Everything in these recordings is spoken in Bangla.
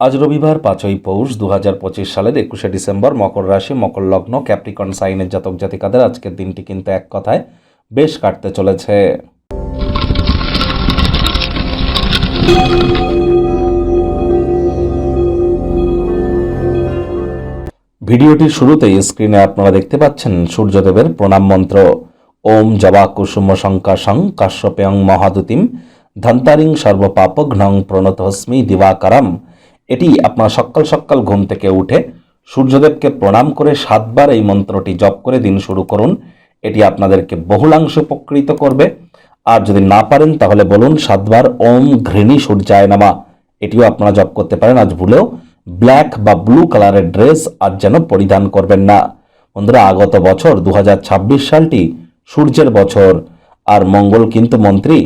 আজ রবিবার পাঁচই পৌষ দু হাজার পঁচিশ সালের একুশে ডিসেম্বর মকর রাশি, মকর লগ্ন, ক্যাপ্রিকন, সাইনের জাতক জাতিকাদের আজকের দিনটি কিন্তু এক কথায় বেশ কাটতে চলেছে। ভিডিওটির শুরুতেই স্ক্রিনে আপনারা দেখতে পাচ্ছেন সূর্যদেবের প্রণাম মন্ত্র। ওম জবা কুসুম শঙ্কাশং কাশ্যপেয়ং মহাদুতিম, ধন্তারিং সর্বপাপঘ্নং প্রণতহস্মি দিবাকারম। এটি আপনার সকাল সকাল ঘুম থেকে উঠে সূর্যদেবকে প্রণাম করে সাতবার এই মন্ত্রটি জপ করে দিন শুরু করুন। এটি আপনাদেরকে বহুলাংশ উপকৃত করবে। আর যদি না পারেন, তাহলে বলুন, সাতবার ওম ঘৃণী সূর্যায় নামা। এটিও আপনারা জপ করতে পারেন, আজ ভুলেও। ব্ল্যাক বা ব্লু কালারের ড্রেস আজ যেন পরিধান করবেন না। বন্ধুরা, আগত বছর দু হাজার ছাব্বিশ সালটি সূর্যের বছর। আর মঙ্গল কিন্তু মন্ত্রী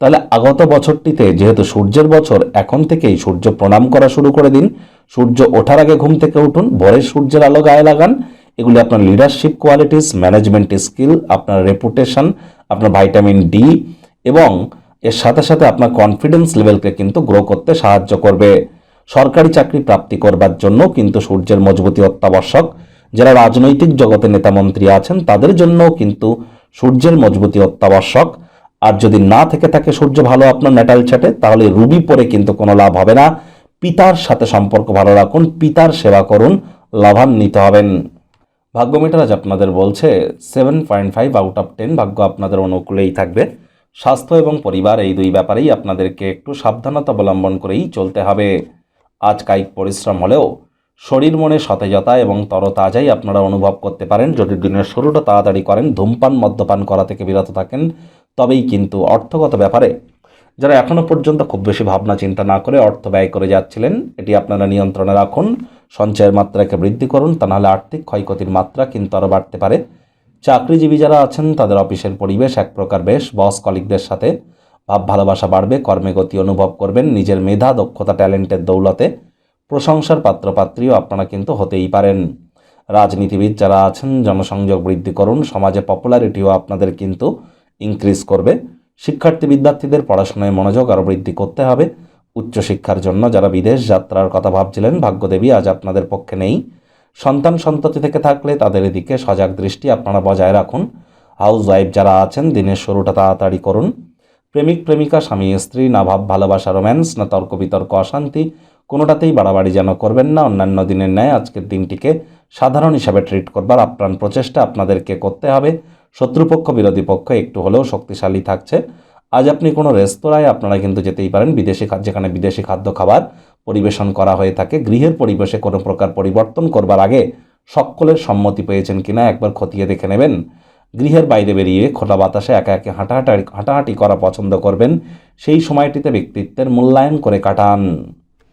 তাহলে আগত বছরটিতে যেহেতু সূর্যের বছর, এখন থেকেই সূর্য প্রণাম করা শুরু করে দিন। সূর্য ওঠার আগে ঘুম থেকে উঠুন, ভোরের সূর্যের আলো গায়ে লাগান। এগুলি আপনার লিডারশিপ কোয়ালিটিস ম্যানেজমেন্ট স্কিল আপনার রেপুটেশন আপনার ভাইটামিন ডি এবং এর সাথে সাথে আপনার কনফিডেন্স লেভেলকে কিন্তু গ্রো করতে সাহায্য করবে। সরকারি চাকরি প্রাপ্তি করবার জন্য কিন্তু সূর্যের মজবুতি অত্যাবশ্যক। যারা রাজনৈতিক জগতে নেতামন্ত্রী আছেন, তাদের জন্যও কিন্তু সূর্যের মজবুতি অত্যাবশ্যক। আর যদি না থেকে থাকে সূর্য ভালো আপনার ন্যাটাল চাটে তাহলে রুবি পরে কিন্তু কোনো লাভ হবে না। পিতার সাথে সম্পর্ক ভালো রাখুন, পিতার সেবা করুন, লাভান্বিত হবেন। ভাগ্য মিটার আজ আপনাদের বলছে seven point five out of ten ভাগ্য আপনাদের অনুকূলেই থাকবে। স্বাস্থ্য এবং পরিবার এই দুই ব্যাপারেই আপনাদেরকে একটু সাবধানতা অবলম্বন করেই চলতে হবে। আজ কায়িক পরিশ্রম হলেও শরীর মনে সতেজতা এবং তরতাজাই আপনারা অনুভব করতে পারেন। যদি দিনের শুরুটা তাড়াতাড়ি করেন, ধূমপান, মদ্যপান করা থেকে বিরত থাকেন তবেই কিন্তু অর্থগত ব্যাপারে যারা এখনও পর্যন্ত খুব বেশি ভাবনা চিন্তা না করে অর্থ ব্যয় করে যাচ্ছিলেন, এটি আপনারা নিয়ন্ত্রণে রাখুন। সঞ্চয়ের মাত্রাকে বৃদ্ধি করুন, তা নাহলে আর্থিক ক্ষয়ক্ষতির মাত্রা কিন্তু আরও বাড়তে পারে। চাকরিজীবী যারা আছেন, তাদের অফিসের পরিবেশ এক প্রকার বেশ। বস কলিকদের সাথে ভাব ভালোবাসা বাড়বে, কর্মে গতি অনুভব করবেন, নিজের মেধা, দক্ষতা, ট্যালেন্টের দৌলতে প্রশংসার পাত্রপাত্রীও আপনারা কিন্তু হতেই পারেন। রাজনীতিবিদ যারা আছেন, জনসংযোগ বৃদ্ধি করুন, সমাজে পপুলারিটিও আপনাদের কিন্তু ইনক্রিজ করবে। শিক্ষার্থী বিদ্যার্থীদের পড়াশোনায় মনোযোগ আরও বৃদ্ধি করতে হবে। উচ্চশিক্ষার জন্য যারা বিদেশ যাত্রার কথা ভাবছিলেন, ভাগ্যদেবী আজ আপনাদের পক্ষে নেই। সন্তান সন্ততি থেকে থাকলে তাদের এদিকে সজাগ দৃষ্টি আপনারা বজায় রাখুন। হাউস ওয়াইফ যারা আছেন, দিনের শুরুটা তাড়াতাড়ি করুন। প্রেমিক, প্রেমিকা, স্বামী, স্ত্রী না ভাব ভালোবাসা রোম্যান্স না তর্ক বিতর্ক, অশান্তি, কোনোটাতেই বাড়াবাড়ি যেন করবেন না। অন্যান্য দিনের ন্যায় আজকের দিনটিকে সাধারণ হিসাবে ট্রিট করবার আপ্রাণ প্রচেষ্টা আপনাদেরকে করতে হবে। শত্রুপক্ষ, বিরোধী পক্ষ একটু হলেও শক্তিশালী থাকছে। আজ আপনি কোনো রেস্তোরাঁয় আপনারা কিন্তু যেতেই পারেন, বিদেশি যেখানে বিদেশি খাদ্য খাবার পরিবেশন করা হয়ে থাকে, গৃহের পরিবেশে কোনো প্রকার পরিবর্তন করবার আগে সকলের সম্মতি পেয়েছেন কিনা একবার খতিয়ে দেখে নেবেন। গৃহের বাইরে বেরিয়ে খোলা বাতাসে একা একে হাঁটাহাঁটি হাঁটাহাঁটি করা পছন্দ করবেন। সেই সময়টিতে ব্যক্তিত্বের মূল্যায়ন করে কাটান।